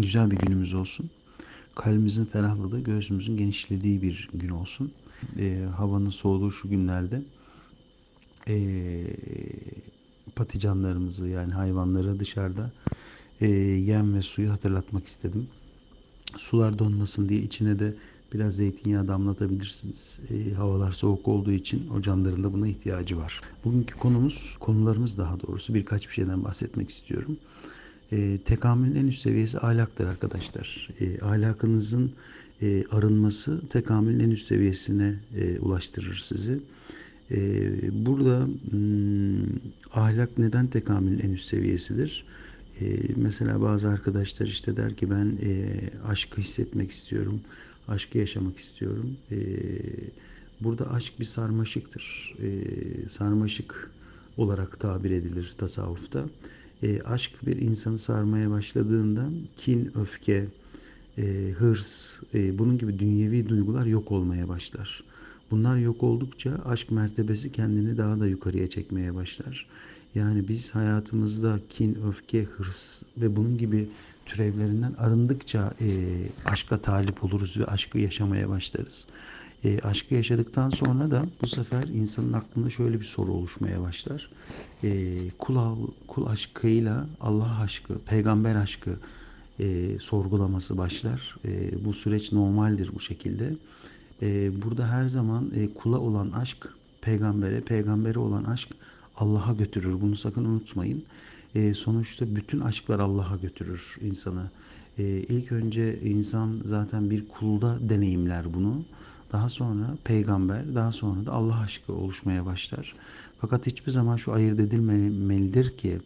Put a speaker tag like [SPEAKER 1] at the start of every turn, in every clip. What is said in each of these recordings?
[SPEAKER 1] Güzel bir günümüz olsun. Kalbimizin ferahladığı, göğsümüzün genişlediği bir gün olsun. Ee, havanın soğuduğu şu günlerde ee, paticanlarımızı yani hayvanları dışarıda ee, yem ve suyu hatırlatmak istedim. Sular donmasın diye içine de biraz zeytinyağı damlatabilirsiniz. Ee, havalar soğuk olduğu için o canların da buna ihtiyacı var. Bugünkü konumuz, konularımız daha doğrusu birkaç bir şeyden bahsetmek istiyorum. E, tekamülün en üst seviyesi ahlaktır arkadaşlar. E, ahlakınızın e, arınması tekamülün en üst seviyesine e, ulaştırır sizi. E, burada hmm, ahlak neden tekamülün en üst seviyesidir? E, mesela bazı arkadaşlar işte der ki ben e, aşkı hissetmek istiyorum, aşkı yaşamak istiyorum. E, burada aşk bir sarmaşıktır. E, sarmaşık olarak tabir edilir tasavvufta e, aşk bir insanı sarmaya başladığında kin, öfke, e, hırs, e, bunun gibi dünyevi duygular yok olmaya başlar. Bunlar yok oldukça aşk mertebesi kendini daha da yukarıya çekmeye başlar. Yani biz hayatımızda kin, öfke, hırs ve bunun gibi türevlerinden arındıkça e, aşka talip oluruz ve aşkı yaşamaya başlarız. E, aşkı yaşadıktan sonra da bu sefer insanın aklında şöyle bir soru oluşmaya başlar. E, kul, kul aşkıyla Allah aşkı, peygamber aşkı e, sorgulaması başlar. E, bu süreç normaldir bu şekilde. E, burada her zaman e, kula olan aşk, peygambere, peygambere olan aşk Allah'a götürür. Bunu sakın unutmayın. E, sonuçta bütün aşklar Allah'a götürür insanı. E, ilk önce insan zaten bir kulda deneyimler bunu. Daha sonra peygamber, daha sonra da Allah aşkı oluşmaya başlar. Fakat hiçbir zaman şu ayırt edilmemelidir ki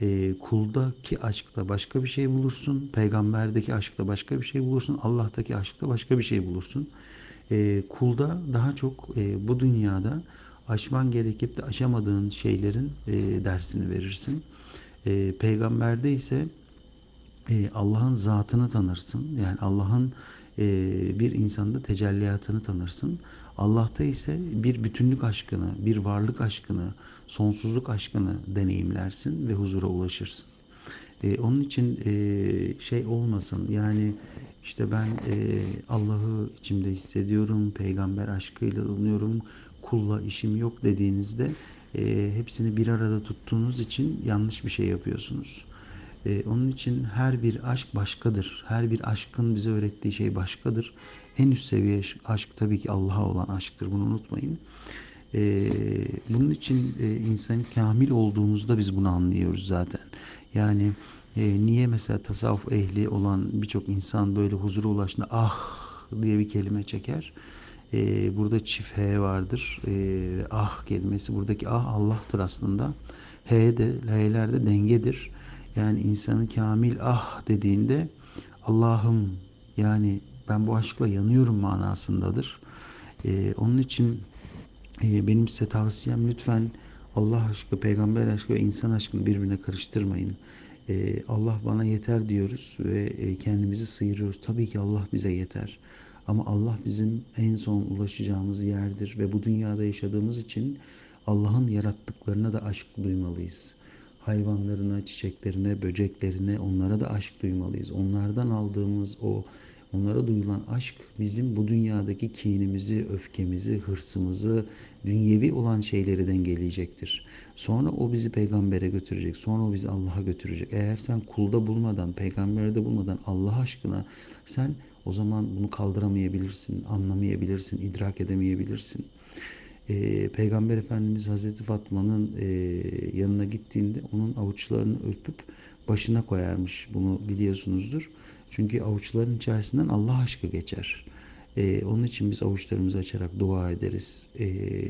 [SPEAKER 1] e, kuldaki aşkta başka bir şey bulursun, peygamberdeki aşkta başka bir şey bulursun, Allah'taki aşkta başka bir şey bulursun. E, kulda daha çok e, bu dünyada aşman gerekip de aşamadığın şeylerin e, dersini verirsin. E, peygamberde ise e, Allah'ın zatını tanırsın. Yani Allah'ın e, bir insanda tecelliyatını tanırsın. Allah'ta ise bir bütünlük aşkını, bir varlık aşkını, sonsuzluk aşkını deneyimlersin ve huzura ulaşırsın. E, onun için e, şey olmasın yani işte ben e, Allah'ı içimde hissediyorum, peygamber aşkıyla oluyorum, kulla işim yok dediğinizde e, hepsini bir arada tuttuğunuz için yanlış bir şey yapıyorsunuz. Ee, onun için her bir aşk başkadır. Her bir aşkın bize öğrettiği şey başkadır. En üst seviye aşk tabii ki Allah'a olan aşktır. Bunu unutmayın. Ee, bunun için e, insan kamil olduğumuzda biz bunu anlıyoruz zaten. Yani e, niye mesela tasavvuf ehli olan birçok insan böyle huzura ulaştığında ah diye bir kelime çeker. Ee, burada çift H vardır. Ee, ah kelimesi buradaki ah Allah'tır aslında. H de H'ler de dengedir. Yani insanı kamil ah dediğinde Allah'ım yani ben bu aşkla yanıyorum manasındadır. Ee, onun için e, benim size tavsiyem lütfen Allah aşkı, peygamber aşkı ve insan aşkını birbirine karıştırmayın. Allah bana yeter diyoruz ve e, kendimizi sıyırıyoruz. Tabii ki Allah bize yeter. Ama Allah bizim en son ulaşacağımız yerdir ve bu dünyada yaşadığımız için Allah'ın yarattıklarına da aşk duymalıyız hayvanlarına, çiçeklerine, böceklerine onlara da aşk duymalıyız. Onlardan aldığımız o onlara duyulan aşk bizim bu dünyadaki kinimizi, öfkemizi, hırsımızı, dünyevi olan şeyleri dengeleyecektir. Sonra o bizi peygambere götürecek. Sonra o bizi Allah'a götürecek. Eğer sen kulda bulmadan, peygamberde bulmadan Allah aşkına sen o zaman bunu kaldıramayabilirsin, anlamayabilirsin, idrak edemeyebilirsin e, Peygamber Efendimiz Hazreti Fatma'nın e, yanına gittiğinde onun avuçlarını öpüp başına koyarmış. Bunu biliyorsunuzdur. Çünkü avuçların içerisinden Allah aşkı geçer. E, onun için biz avuçlarımızı açarak dua ederiz. E,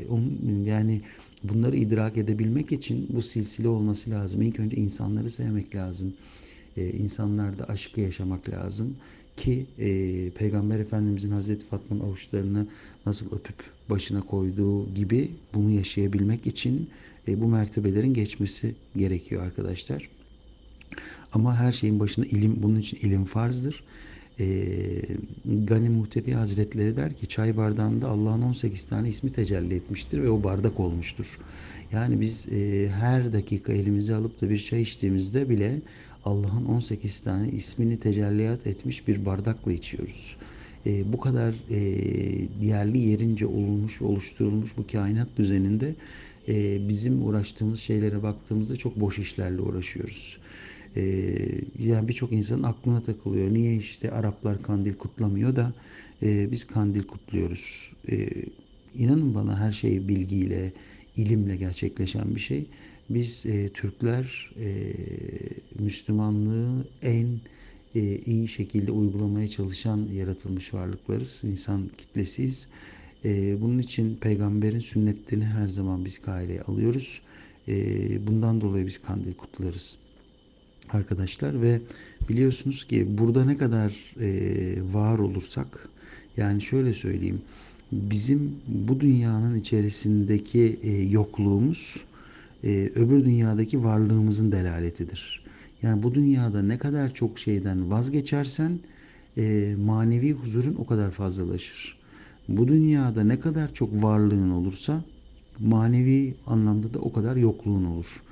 [SPEAKER 1] onun, yani bunları idrak edebilmek için bu silsile olması lazım. İlk önce insanları sevmek lazım. E, insanlarda aşkı yaşamak lazım ki e, Peygamber Efendimizin Hazreti Fatma'nın avuçlarını nasıl öpüp başına koyduğu gibi bunu yaşayabilmek için e, bu mertebelerin geçmesi gerekiyor arkadaşlar. Ama her şeyin başında ilim, bunun için ilim farzdır. E, Gani Muhtefi Hazretleri der ki çay bardağında Allah'ın 18 tane ismi tecelli etmiştir ve o bardak olmuştur. Yani biz e, her dakika elimize alıp da bir çay içtiğimizde bile Allah'ın 18 tane ismini tecelliyat etmiş bir bardakla içiyoruz. E, bu kadar e, yerli yerince olmuş ve oluşturulmuş bu kainat düzeninde e, bizim uğraştığımız şeylere baktığımızda çok boş işlerle uğraşıyoruz. E, yani birçok insanın aklına takılıyor. Niye işte Araplar kandil kutlamıyor da e, biz kandil kutluyoruz. E, inanın bana her şey bilgiyle, ilimle gerçekleşen bir şey. Biz e, Türkler e, Müslümanlığı en e, iyi şekilde uygulamaya çalışan yaratılmış varlıklarız. İnsan kitlesiyiz. E, bunun için peygamberin sünnetlerini her zaman biz gayreye alıyoruz. E, bundan dolayı biz kandil kutlarız arkadaşlar ve biliyorsunuz ki burada ne kadar e, var olursak yani şöyle söyleyeyim bizim bu dünyanın içerisindeki e, yokluğumuz e, öbür dünyadaki varlığımızın delaletidir. Yani bu dünyada ne kadar çok şeyden vazgeçersen e, manevi huzurun o kadar fazlalaşır. Bu dünyada ne kadar çok varlığın olursa manevi anlamda da o kadar yokluğun olur.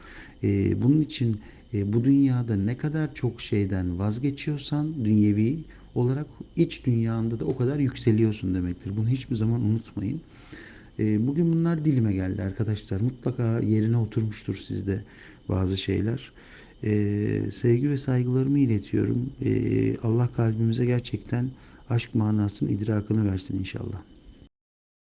[SPEAKER 1] E, bunun için e, bu dünyada ne kadar çok şeyden vazgeçiyorsan dünyevi olarak iç dünyanda da o kadar yükseliyorsun demektir. Bunu hiçbir zaman unutmayın. E, bugün bunlar dilime geldi arkadaşlar. Mutlaka yerine oturmuştur sizde bazı şeyler. E, sevgi ve saygılarımı iletiyorum. E, Allah kalbimize gerçekten aşk manasının idrakını versin inşallah.